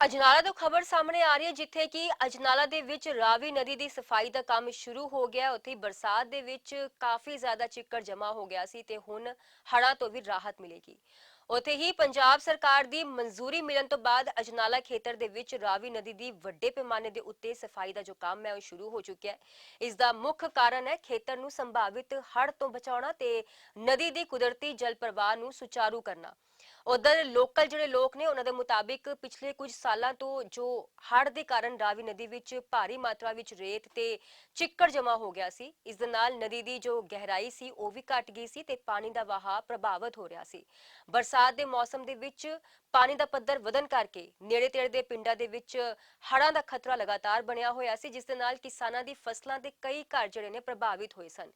ਅਜਨਾਲਾ ਤੋਂ ਖਬਰ ਸਾਹਮਣੇ ਆ ਰਹੀ ਹੈ, ਜਿੱਥੇ ਕਿ ਅਜਨਾਲਾ ਦੇ ਵਿੱਚ ਰਾਵੀ ਨਦੀ ਦੀ ਸਫ਼ਾਈ ਦਾ ਕੰਮ ਸ਼ੁਰੂ ਹੋ ਗਿਆ ਉੱਥੇ ਬਰਸਾਤ ਦੇ ਵਿੱਚ ਕਾਫੀ ਜ਼ਿਆਦਾ ਚਿੱਕੜ ਜਮ੍ਹਾਂ ਹੋ ਗਿਆ ਸੀ ਤੇ ਹੁਣ ਹੜ੍ਹਾਂ ਤੋਂ ਵੀ ਰਾਹਤ ਮਿਲੇਗੀ। ਉੱਥੇ ਹੀ ਪੰਜਾਬ ਸਰਕਾਰ ਦੀ ਮਨਜ਼ੂਰੀ ਮਿਲਣ ਤੋਂ ਬਾਅਦ ਅਜਨਾਲਾ ਖੇਤਰ ਦੇ ਵਿੱਚ ਰਾਵੀ ਨਦੀ ਦੀ ਵੱਡੇ ਪੈਮਾਨੇ ਦੇ ਉੱਤੇ ਸਫ਼ਾਈ ਦਾ ਜੋ ਕੰਮ ਹੈ, ਉਹ ਸ਼ੁਰੂ ਹੋ ਚੁੱਕਿਆ ਹੈ। ਇਸ ਦਾ ਮੁੱਖ ਕਾਰਨ ਹੈ, ਖੇਤਰ ਨੂੰ ਸੰਭਾਵਿਤ ਹੜ੍ਹ ਤੋਂ ਬਚਾਉਣਾ ਤੇ ਨਦੀ ਦੇ ਕੁਦਰਤੀ ਜਲ ਪ੍ਰਵਾਹ ਨੂੰ ਸੁਚਾਰੂ ਕਰਨਾ। ਉਧਰ ਲੋਕਲ ਜਿਹੜੇ ਲੋਕ ਨੇ ਉਹਨਾਂ ਦੇ ਮੁਤਾਬਿਕ ਪਿਛਲੇ ਕੁਝ ਸਾਲਾਂ ਤੋਂ ਜੋ ਹੜ੍ਹ ਦੇ ਕਾਰਨ ਰਾਵੀ ਨਦੀ ਵਿੱਚ ਭਾਰੀ ਮਾਤਰਾ ਵਿੱਚ ਰੇਤ ਤੇ ਚਿੱਕੜ ਜਮ੍ਹਾਂ ਹੋ ਗਿਆ ਸੀ, ਇਸ ਦੇ ਨਾਲ ਨਦੀ ਦੀ ਜੋ ਗਹਿਰਾਈ ਸੀ ਉਹ ਵੀ ਘਟ ਗਈ ਸੀ ਤੇ ਪਾਣੀ ਦਾ ਵਹਾਅ ਪ੍ਰਭਾਵਿਤ ਹੋ ਰਿਹਾ ਸੀ। ਬਰਸਾਤ ਦੇ ਮੌਸਮ ਦੇ ਵਿੱਚ ਪਾਣੀ ਦਾ ਪੱਧਰ ਵਧਣ ਕਰਕੇ ਨੇੜੇ ਤੇੜੇ ਦੇ ਪਿੰਡਾਂ ਦੇ ਵਿੱਚ ਹੜ੍ਹਾਂ ਦਾ ਖਤਰਾ ਲਗਾਤਾਰ ਬਣਿਆ ਹੋਇਆ ਸੀ, ਜਿਸ ਦੇ ਨਾਲ ਕਿਸਾਨਾਂ ਦੀ ਫਸਲਾਂ ਦੇ ਕਈ ਘਰ ਜਿਹੜੇ ਨੇ ਪ੍ਰਭਾਵਿਤ ਹੋਏ ਸਨ।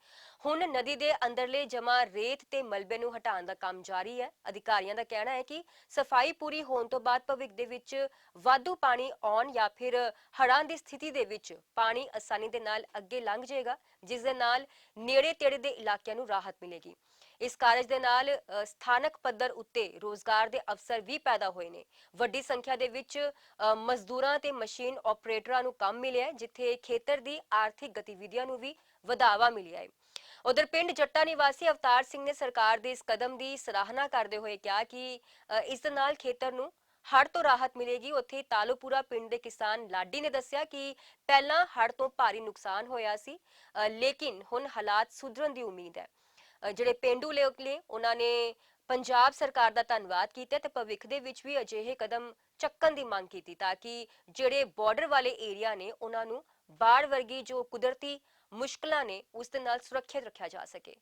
ਹੁਣ ਨਦੀ ਦੇ ਅੰਦਰਲੇ ਜਮ੍ਹਾਂ ਰੇਤ ਤੇ ਮਲਬੇ ਨੂੰ ਹਟਾਉਣ ਦਾ ਕੰਮ ਜਾਰੀ ਹੈ। ਅਧਿਕਾਰੀਆਂ ਦਾ ਕਹਿਣਾ ਹੈ ਕਿ ਸਫ਼ਾਈ ਪੂਰੀ ਹੋਣ ਤੋਂ ਬਾਅਦ ਭਵਿੱਖ ਦੇ ਵਿੱਚ ਵਾਧੂ ਪਾਣੀ ਆਉਣ ਜਾਂ ਫਿਰ ਹੜ੍ਹਾਂ ਦੀ ਸਥਿਤੀ ਦੇ ਵਿੱਚ ਪਾਣੀ ਆਸਾਨੀ ਦੇ ਨਾਲ ਅੱਗੇ ਲੰਘ ਜਾਏਗਾ, ਜਿਸ ਦੇ ਨਾਲ ਨੇੜੇ ਤੇੜੇ ਦੇ ਇਲਾਕਿਆਂ ਨੂੰ ਰਾਹਤ ਮਿਲੇਗੀ। ਇਸ ਕਾਰਜ ਦੇ ਨਾਲ ਸਥਾਨਕ ਪੱਧਰ ਉੱਤੇ ਰੋਜ਼ਗਾਰ ਦੇ ਅਵਸਰ ਵੀ ਪੈਦਾ ਹੋਏ ਨੇ। ਵੱਡੀ ਸੰਖਿਆ ਦੇ ਵਿੱਚ ਮਜ਼ਦੂਰਾਂ ਤੇ ਮਸ਼ੀਨ ਆਪਰੇਟਰਾਂ ਨੂੰ ਕੰਮ ਮਿਲਿਆ ਹੈ, ਜਿੱਥੇ ਖੇਤਰ ਦੀ ਆਰਥਿਕ ਗਤੀਵਿਧੀਆਂ ਨੂੰ ਵੀ ਵਧਾਵਾ ਮਿਲਿਆ ਹੈ। ਉਧਰ ਪਿੰਡ ਜੱਟਾ ਨਿਵਾਸੀ ਅਵਤਾਰ ਸਿੰਘ ਨੇ ਸਰਕਾਰ ਦੇ ਇਸ ਕਦਮ ਦੀ ਸਰਾਹਨਾ ਕਰਦੇ ਹੋਏ ਕਿਹਾ ਕਿ ਇਸ ਦੇ ਨਾਲ ਖੇਤਰ ਨੂੰ ਹੜ੍ਹ ਤੋਂ ਰਾਹਤ ਮਿਲੇਗੀ। ਉੱਥੇ ਤਾਲੋਪੁਰਾ ਪਿੰਡ ਦੇ ਕਿਸਾਨ ਲਾਡੀ ਨੇ ਦੱਸਿਆ ਕਿ ਪਹਿਲਾਂ ਹੜ੍ਹ ਤੋਂ ਭਾਰੀ ਨੁਕਸਾਨ ਹੋਇਆ ਸੀ ਲੇਕਿਨ ਹੁਣ ਹਾਲਾਤ ਸੁਧਰਨ ਦੀ ਉਮੀਦ ਹੈ। ਅ, ਜਿਹੜੇ ਪਿੰਡੂ ਲੋਕ ਨੇ ਉਹਨਾਂ ਨੇ ਪੰਜਾਬ ਸਰਕਾਰ ਦਾ ਧੰਨਵਾਦ ਕੀਤਾ ਤੇ ਭਵਿੱਖ ਦੇ ਵਿੱਚ ਵੀ ਅਜਿਹੇ ਕਦਮ ਚੱਕਣ ਦੀ ਮੰਗ ਕੀਤੀ ਤਾਂ ਕਿ ਜਿਹੜੇ ਬਾਰਡਰ ਵਾਲੇ ਏਰੀਆ ਨੇ ਉਹਨਾਂ ਨੂੰ ਬਾੜ ਵਰਗੀ ਜੋ ਕੁਦਰਤੀ ਮੁਸ਼ਕਲਾਂ ਨੇ ਉਸ ਦੇ ਨਾਲ ਸੁਰੱਖਿਅਤ ਰੱਖਿਆ ਜਾ ਸਕੇ।